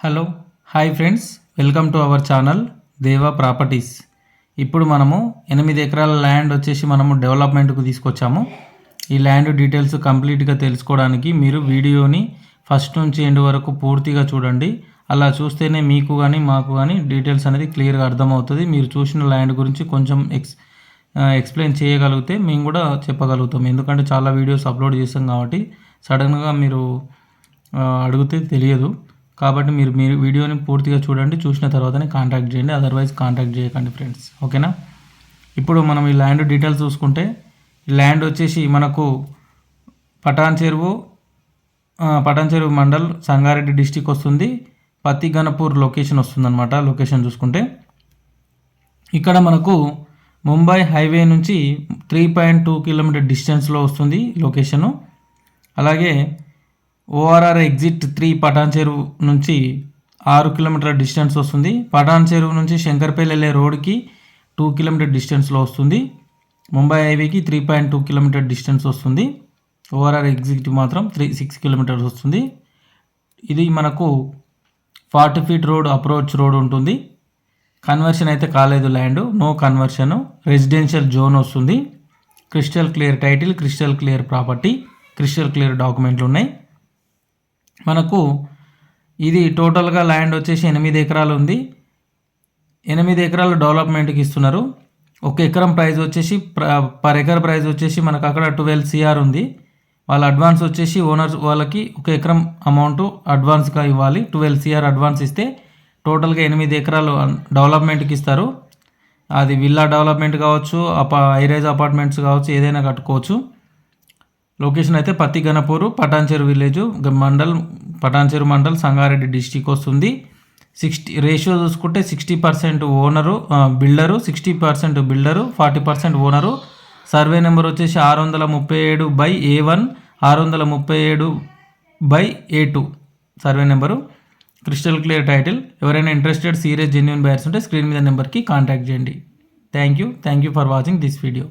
Hello hi friends. Welcome to our channel Deva properties. ఇప్పుడు మనము ఎనిమిది ఎకరాల ల్యాండ్ వచ్చేసి మనము డెవలప్మెంట్కు తీసుకొచ్చాము. ఈ ల్యాండ్ డీటెయిల్స్ కంప్లీట్గా తెలుసుకోవడానికి మీరు వీడియోని ఫస్ట్ నుంచి ఎండ్ వరకు పూర్తిగా చూడండి. అలా చూస్తేనే మీకు కానీ మాకు కానీ డీటెయిల్స్ అనేది క్లియర్గా అర్థమవుతుంది. మీరు చూసిన ల్యాండ్ గురించి కొంచెం ఎక్స్ ఎక్స్ప్లెయిన్ చేయగలిగితే మేము కూడా చెప్పగలుగుతాం. ఎందుకంటే చాలా వీడియోస్ అప్లోడ్ చేస్తాం కాబట్టి సడన్గా మీరు అడిగితే తెలియదు. కాబట్టి మీరు మీరు వీడియోని పూర్తిగా చూడండి చూసిన తర్వాతనే కాంటాక్ట్ చేయండి. అదర్వైజ్ కాంటాక్ట్ చేయకండి ఫ్రెండ్స్ ఓకేనా? ఇప్పుడు మనం ఈ ల్యాండ్ డీటెయిల్స్ చూసుకుంటే ల్యాండ్ వచ్చేసి మనకు పటాన్ చెరువు పటాన్ చెరువు మండల్ సంగారెడ్డి డిస్టిక్ వస్తుంది. పత్తి గణపూర్ లొకేషన్ వస్తుందన్నమాట లొకేషన్ చూసుకుంటే. ఇక్కడ మనకు ముంబై హైవే నుంచి త్రీ పాయింట్ టూ కిలోమీటర్ డిస్టెన్స్లో వస్తుంది లొకేషను అలాగే ఓఆర్ఆర్ ఎగ్జిట్ త్రీ పటాన్ చెరువు నుంచి ఆరు కిలోమీటర్ల డిస్టెన్స్ వస్తుంది. పటాన్ చెరువు నుంచి శంకర్పల్లి వెళ్ళే రోడ్కి టూ కిలోమీటర్ డిస్టెన్స్లో వస్తుంది. ముంబై హైవేకి three point two kilometre distance వస్తుంది. ఓఆర్ఆర్ ఎగ్జిట్ మాత్రం త్రీ సిక్స్ కిలోమీటర్స్ వస్తుంది. ఇది మనకు forty feet road approach road ఉంటుంది. కన్వర్షన్ అయితే కాలేదు land no conversion. Residential zone వస్తుంది. Crystal clear title crystal clear property crystal clear డాక్యుమెంట్లు ఉన్నాయి. మనకు ఇది టోటల్గా ల్యాండ్ వచ్చేసి ఎనిమిది ఎకరాలు ఉంది. ఎనిమిది ఎకరాలు డెవలప్మెంట్కి ఇస్తున్నారు. ఒక ఎకరం ప్రైస్ వచ్చేసి పర్ ఎకర్ ప్రైస్ వచ్చేసి మనకు అక్కడ ట్వెల్వ్ సిఆర్ ఉంది. వాళ్ళ అడ్వాన్స్ వచ్చేసి ఓనర్స్ వాళ్ళకి ఒక ఎకరం అమౌంట్ అడ్వాన్స్గా ఇవ్వాలి. ట్వెల్వ్ సిఆర్ అడ్వాన్స్ ఇస్తే టోటల్గా ఎనిమిది ఎకరాలు డెవలప్మెంట్కి ఇస్తారు. అది విల్లా డెవలప్మెంట్ కావచ్చు అపా ఐరేజ్ అపార్ట్మెంట్స్ కావచ్చు ఏదైనా కట్టుకోవచ్చు. లొకేషన్ అయితే Pati Ghanapur Patancheru village mandal Patancheru mandal Sangareddy district వస్తుంది. సిక్స్టీ రేషియో చూసుకుంటే sixty percent owner builder sixty percent builder forty percent owner. Survey number వచ్చేసి ఆరు వందల ముప్పై ఏడు బై ఏ వన్ ఆరు వందల ముప్పై ఏడు by A two. Survey number. Crystal clear title. ఎవరైనా ఇంట్రెస్టెడ్ సీరియస్ జెన్యున్ బయర్స్ ఉంటే స్క్రీన్ మీద నెంబర్కి కాంటాక్ట్ చేయండి. Thank you. Thank you for watching this video.